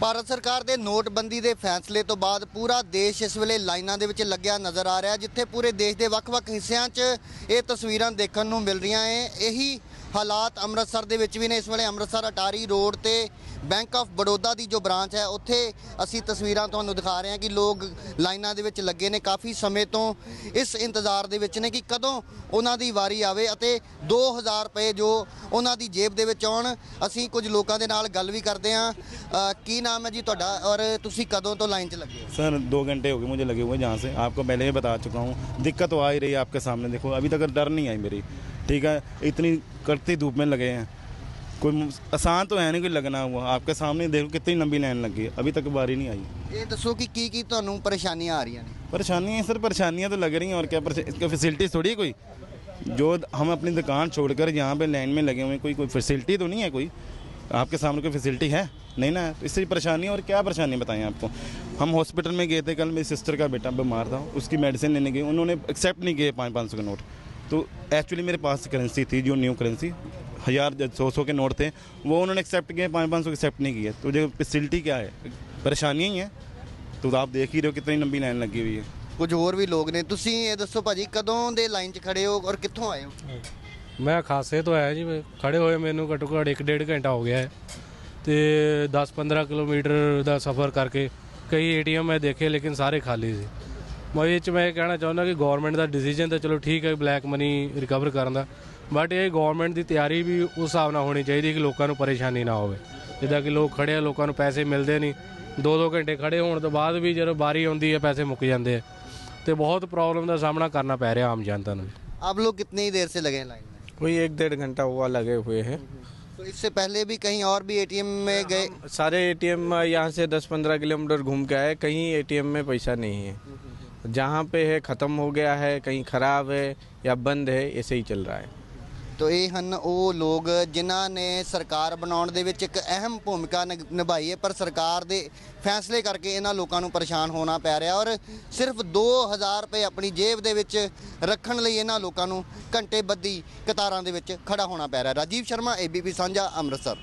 ਭਾਰਤ ਸਰਕਾਰ ਦੇ ਨੋਟਬੰਦੀ ਦੇ ਫੈਸਲੇ ਤੋਂ ਬਾਅਦ ਪੂਰਾ ਦੇਸ਼ ਇਸ ਵੇਲੇ ਲਾਈਨਾਂ ਦੇ ਵਿੱਚ ਲੱਗਿਆ ਨਜ਼ਰ ਆ ਰਿਹਾ, ਜਿੱਥੇ ਪੂਰੇ ਦੇਸ਼ ਦੇ ਵੱਖ-ਵੱਖ ਹਿੱਸਿਆਂ 'ਚ ਇਹ ਤਸਵੀਰਾਂ ਦੇਖਣ ਨੂੰ ਮਿਲ ਰਹੀਆਂ ਏ ਇਹੀ ਹਾਲਾਤ ਅੰਮ੍ਰਿਤਸਰ ਦੇ ਵਿੱਚ ਵੀ ਨੇ ਇਸ ਵੇਲੇ ਅੰਮ੍ਰਿਤਸਰ ਅਟਾਰੀ ਰੋਡ ਤੇ ਬੈਂਕ ਆਫ ਬੜੌਦਾ ਦੀ ਜੋ ਬ੍ਰਾਂਚ ਹੈ ਉੱਥੇ ਅਸੀਂ ਤਸਵੀਰਾਂ ਤੁਹਾਨੂੰ ਦਿਖਾ ਰਹੇ ਹਾਂ ਕਿ ਲੋਕ ਲਾਈਨਾਂ ਦੇ ਵਿੱਚ ਲੱਗੇ ਨੇ ਕਾਫੀ ਸਮੇਂ ਤੋਂ ਇਸ ਇੰਤਜ਼ਾਰ ਦੇ ਵਿੱਚ ਨੇ ਕਿ ਕਦੋਂ ਉਹਨਾਂ ਦੀ ਵਾਰੀ ਆਵੇ ਅਤੇ 2000 ਰੁਪਏ ਜੋ ਉਹਨਾਂ ਦੀ ਜੇਬ ਦੇ ਵਿੱਚ ਆਉਣ ਅਸੀਂ ਕੁਝ ਲੋਕਾਂ ਦੇ ਨਾਲ ਗੱਲ ਵੀ ਕਰਦੇ ਹਾਂ ਅ, ਕੀ ਨਾਮ ਹੈ ਜੀ ਤੁਹਾਡਾ ਔਰ ਤੁਸੀਂ ਕਦੋਂ ਤੋਂ ਲਾਈਨ 'ਚ ਲੱਗੇ ਹੋ सर दो घंटे हो गए मुझे लगे हुए जहाँ से आपको पहले ही बता चुका हूँ दिक्कत तो आ ही रही है आपके सामने देखो अभी तक डर नहीं आई मेरी ठीक है इतनी कड़ती धूप में लगे हैं कोई मु- आसान तो है नहीं कोई लगना हुआ आपके सामने देखो कितनी लंबी लाइन लगी है अभी तक बारी नहीं आई ਇਹ ਦੱਸੋ ਕਿ ਕੀ ਕੀ ਤੁਹਾਨੂੰ ਪਰੇਸ਼ਾਨੀਆਂ आ रही ਨੇ परेशानी है सर परेशानियाँ तो लग रही हैं और क्या परेशा- इसका फैसिलिटीज़ थोड़ी है कोई जो हम अपनी दुकान छोड़कर यहाँ पे लाइन में लगे हुए हैं कोई कोई फैसिलिटी तो नहीं है कोई आपके सामने कोई फैसिलिटी है नहीं ना तो इससे परेशानी है और क्या परेशानी बताएं आपको हम हॉस्पिटल में गए थे कल मेरी सिस्टर का बेटा बीमार था उसकी मेडिसिन लेने गए उन्होंने एक्सेप्ट नहीं किए पाँच पाँच सौ के नोट तो एक्चुअली मेरे पास करेंसी थी जो न्यू करेंसी हज़ार सौ सौ के नोट थे वो उन्होंने एक्सेप्ट किए पाँच पाँच सौ एक्सेप्ट नहीं किए तो जो फैसिलिटी क्या है परेशानी ही है तो आप देख ही रहे हो कितनी लंबी लाइन लगी हुई है ਕੁਝ ਹੋਰ ਵੀ ਲੋਕ ਨੇ ਤੁਸੀਂ ਇਹ ਦੱਸੋ ਭਾਜੀ ਕਦੋਂ ਦੇ ਲਾਈਨ 'ਚ ਖੜੇ ਹੋ ਔਰ ਕਿੱਥੋਂ ਆਏ ਹੋ ਮੈਂ ਖਾਸੇ ਤੋਂ ਆਇਆ ਜੀ ਮੈਂ ਖੜੇ ਹੋਏ ਮੈਨੂੰ ਘੱਟੋ ਘੱਟ ਇੱਕ ਡੇਢ ਘੰਟਾ ਹੋ ਗਿਆ ਹੈ ਤੇ 10-15 ਕਿਲੋਮੀਟਰ ਦਾ ਸਫ਼ਰ ਕਰਕੇ ਕਈ ਏਟੀਐਮ ਮੈਂ ਦੇਖੇ ਲੇਕਿਨ ਸਾਰੇ ਖਾਲੀ ਸੀ ਮੈਂ ਇਹ ਚ ਮੈਂ ਇਹ ਕਹਿਣਾ ਚਾਹੁੰਦਾ ਕਿ ਗਵਰਨਮੈਂਟ ਦਾ ਡਿਸੀਜਨ ਤਾਂ ਚਲੋ ਠੀਕ ਹੈ ਬਲੈਕ ਮਨੀ ਰਿਕਵਰ ਕਰਨ ਦਾ ਬਟ ਇਹ ਗਵਰਨਮੈਂਟ ਦੀ ਤਿਆਰੀ ਵੀ ਉਸ ਹਿਸਾਬ ਨਾਲ ਹੋਣੀ ਚਾਹੀਦੀ ਕਿ ਲੋਕਾਂ ਨੂੰ ਪਰੇਸ਼ਾਨੀ ਨਾ ਹੋਵੇ ਜਿੱਦਾਂ ਕਿ ਲੋਕ ਖੜੇ ਆ ਲੋਕਾਂ ਨੂੰ ਪੈਸੇ ਮਿਲਦੇ ਨਹੀਂ 2-2 ਘੰਟੇ ਖੜੇ ਹੋਣ ਤੋਂ ਬਾਅਦ ਵੀ ਜਦੋਂ ਬਾਰੀ ਆਉਂਦੀ ਹੈ ਪੈਸੇ ਮੁੱਕ ਜਾਂਦੇ ਆ ਤੇ ਬਹੁਤ ਪ੍ਰੋਬਲਮ ਦਾ ਸਾਹਮਣਾ ਕਰਨਾ ਪੈ ਰਿਹਾ ਆਮ ਜਨਤਾ ਨੂੰ आप लोग कितनी ही देर से लगे हैं लाइन में कोई एक डेढ़ घंटा हुआ लगे हुए हैं तो इससे पहले भी कहीं और भी एटीएम में गए सारे एटीएम यहाँ से 10-15 किलोमीटर घूम के आए कहीं एटीएम में पैसा नहीं है जहाँ पे है ख़त्म हो गया है कहीं ख़राब है या बंद है ऐसे ही चल रहा है ਤੋ ਇਹ ਹਨ ਉਹ ਲੋਕ ਜਿਨ੍ਹਾਂ ਨੇ ਸਰਕਾਰ ਬਣਾਉਣ ਦੇ ਵਿੱਚ ਇੱਕ ਅਹਿਮ ਭੂਮਿਕਾ ਨਿ- ਨਿਭਾਈ ਹੈ ਪਰ ਸਰਕਾਰ ਦੇ ਫੈਸਲੇ ਕਰਕੇ ਇਹਨਾਂ ਲੋਕਾਂ ਨੂੰ ਪਰੇਸ਼ਾਨ ਹੋਣਾ ਪੈ ਰਿਹਾ ਔਰ ਸਿਰਫ 2000 ਰੁਪਏ ਆਪਣੀ ਜੇਬ ਦੇ ਵਿੱਚ ਰੱਖਣ ਲਈ ਇਹਨਾਂ ਲੋਕਾਂ ਨੂੰ ਘੰਟੇ ਬੱਧੀ ਕਤਾਰਾਂ ਦੇ ਵਿੱਚ ਖੜਾ ਹੋਣਾ ਪੈ ਰਿਹਾ ਰਾਜੀਵ ਸ਼ਰਮਾ ਏਬੀਪੀ ਸਾਂਝਾ ਅੰਮ੍ਰਿਤਸਰ